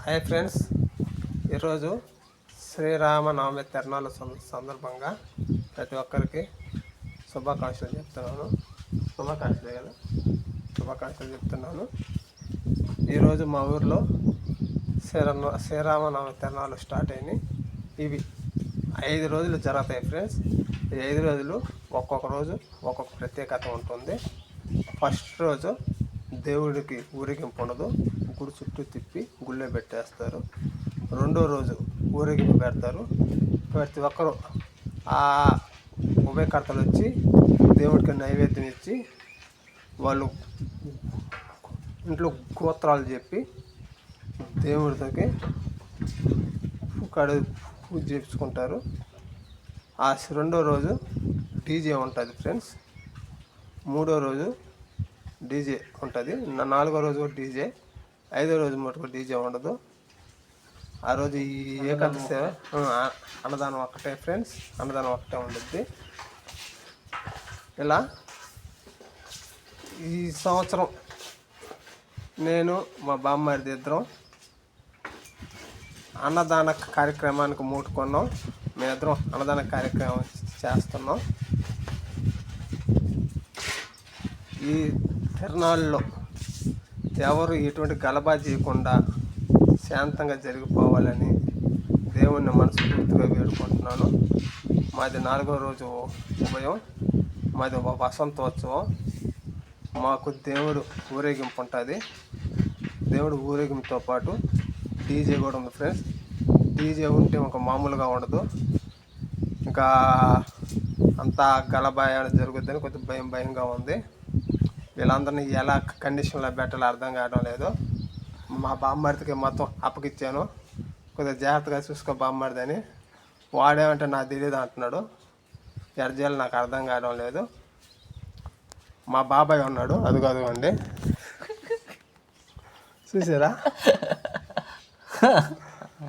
Hi friends. ఈరోజు శ్రీరామనవమి తిరణాల సందర్భంగా ప్రతి ఒక్కరికి శుభాకాంక్షలు చెప్తున్నాను. శుభాకాంక్షలే కదా. శుభాకాంక్షలు చెప్తున్నాను. ఈరోజు మా ఊర్లో శ్రీరామ శ్రీరామనవమి తిరణాలు స్టార్ట్ అయినాయి. ఇవి ఐదు రోజులు జరుగుతాయి ఫ్రెండ్స్. ఈ ఐదు రోజులు ఒక్కొక్క రోజు ఒక్కొక్క ప్రత్యేకత ఉంటుంది. ఫస్ట్ రోజు దేవుడికి ఊరేగింపు ఉండదు గుడి చుట్టూ తిప్పి గుళ్ళో పెట్టేస్తారు. రెండో రోజు ఊరేగింపు పెడతారు. ప్రతి ఒక్కరు ఆ ఉభయకర్తలు వచ్చి దేవుడికి నైవేద్యం ఇచ్చి వాళ్ళు ఇంట్లో గోత్రాలు చెప్పి దేవుడితోకి కడు పూజ చేయించుకుంటారు ఆ రెండో రోజు డీజే ఉంటుంది ఫ్రెండ్స్. మూడో రోజు డీజే ఉంటుంది. నాలుగో రోజు కూడా డీజే ఐదో రోజు మటుకు డీజే ఉండదు. ఆ రోజు ఈ ఏకాదశి ఆ, అన్నదానం ఒక్కటే ఫ్రెండ్స్ అన్నదానం ఒక్కటే ఉంటుంది ఇలా ఈ సంవత్సరం నేను మా బామ్మారిది ఇద్దరం అన్నదాన కార్యక్రమానికి మూటుకున్నాం. మేమిద్దరం అన్నదాన కార్యక్రమం చేస్తున్నాం. ఈ తిరణాల్లో ఎవరు ఎటువంటి గలబా చేయకుండా శాంతంగా జరిగిపోవాలని దేవుణ్ణి మనస్ఫూర్తిగా వేడుకుంటున్నాను. మాది నాలుగో రోజు ఉభయం మాది ఒక వసంతోత్సవం. మాకు దేవుడు ఊరేగింపు ఉంటుంది. దేవుడు ఊరేగింపుతో పాటు డీజే కూడా ఉంది ఫ్రెండ్స్. డీజే ఉంటే ఒక మామూలుగా ఉండదు. ఇంకా అంతా గలభాయాలు జరుగుద్దని కొద్దిగా భయం భయంగా ఉంది. వీళ్ళందరినీ ఎలా కండిషన్లో పెట్టాలో అర్థం కావడం లేదు. మా బామ్మడికి మొత్తం అప్పగిచ్చాను. కొద్దిగా జాగ్రత్తగా చూసుకో బామ్మడిది అని వాడేమంటే నాకు తెలియదు అంటున్నాడు. ఎర్జేలు నాకు అర్థం కావడం లేదు. మా బాబాయ్ ఉన్నాడు. అదిగో అదిగోండి. చూసారా?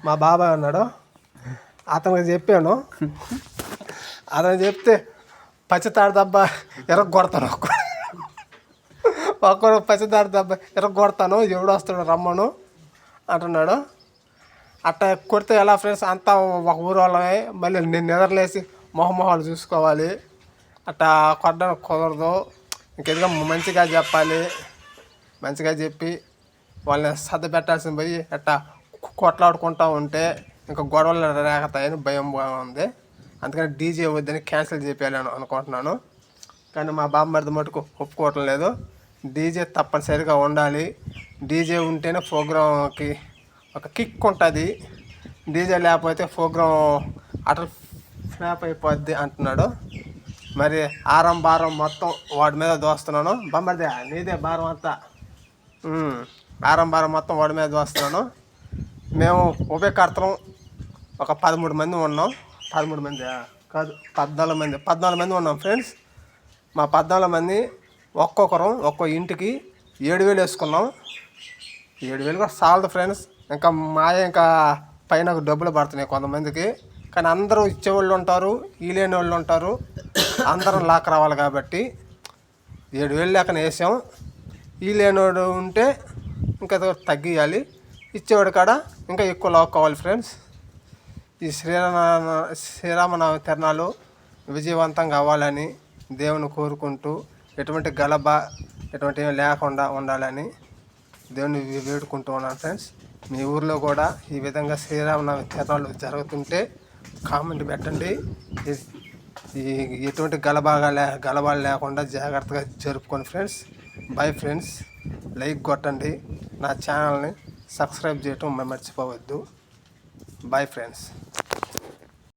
మా బాబాయ్ ఉన్నాడు. అతనికి చెప్పాను. అతను చెప్తే పచ్చితాడు దెబ్బ ఎర్ర కొడతాను ఒక్కడు పచ్చితాడు దెబ్బ ఎరగొడతాను కొడతాను ఎవడు వస్తాడు రమ్మను అంటున్నాడు. అట్ట కొడితే ఎలా ఫ్రెండ్స్ అంతా ఒక ఊరు వాళ్ళమే మళ్ళీ నేను నిద్రలేసి మొహమొహాలు చూసుకోవాలి. అట్టా కొట్టడం కుదరదు. ఇంకెదిగా మంచిగా చెప్పాలి. మంచిగా చెప్పి వాళ్ళని సర్ద పెట్టాల్సిన పోయి అట్టా కొట్లాడుకుంటా ఉంటే ఇంకా గొడవలు రేగతాయని భయం ఉంది. అందుకని డీజే వద్దని క్యాన్సిల్ చేయాలని అనుకుంటున్నాను. కానీ మా బామ్మర్ది మటుకు ఒప్పుకోవటం లేదు. డీజే తప్పనిసరిగా ఉండాలి. డీజే ఉంటేనే ప్రోగ్రాంకి ఒక కిక్ ఉంటుంది. డీజే లేకపోతే ప్రోగ్రాం అటల్ ఫ్లాప్ అయిపోద్ది అంటున్నాడు. మరి ఆరం భారం మొత్తం వాడి మీద దోస్తున్నాను. బొమ్మడిదే నీదే భారం అంతా. ఆరం భారం భారం మొత్తం వాడి మీద దోస్తున్నాను. మేము ఉభయకర్తలం ఒక పదమూడు మంది ఉన్నాం. పదమూడు మంది కాదు పద్నాలుగు మంది పద్నాలుగు మంది ఉన్నాం ఫ్రెండ్స్ మా పద్నాలుగు మంది ఒక్కొక్కరం ఒక్కో ఇంటికి ఏడు వేలు వేసుకున్నాం. ఏడు వేలు కూడా చాలదు ఫ్రెండ్స్. ఇంకా మాయ ఇంకా పైన డబ్బులు పడుతున్నాయి కొంతమందికి. కానీ అందరూ ఇచ్చేవాళ్ళు ఉంటారు ఈలేని వాళ్ళు ఉంటారు. అందరం లాక్ రావాలి కాబట్టి ఏడు వేలు లేకనే వేసాం. ఈ లేనివాడు ఉంటే ఇంకా తగ్గియాలి. ఇచ్చేవాడు కాడ ఇంకా ఎక్కువ లాక్కోవాలి ఫ్రెండ్స్. ఈ శ్రీరామ శ్రీరామనవ తిరణాలు విజయవంతంగా అవ్వాలని దేవుని కోరుకుంటూ ఎటువంటి గలభ ఎటువంటి లేకుండా ఉండాలని దేవుని వేడుకుంటూ ఉన్నాను ఫ్రెండ్స్. మీ ఊర్లో కూడా ఈ విధంగా శ్రీరామనవమి తిరణాలు జరుగుతుంటే కామెంట్ పెట్టండి. ఈ- ఎటువంటి గలబాగా లే గలబాలు లేకుండా జాగ్రత్తగా జరుపుకోండి ఫ్రెండ్స్. Bye friends. లైక్ కొట్టండి. నా ఛానల్ని సబ్స్క్రైబ్ చేయటం మర్చిపోవద్దు. Bye friends.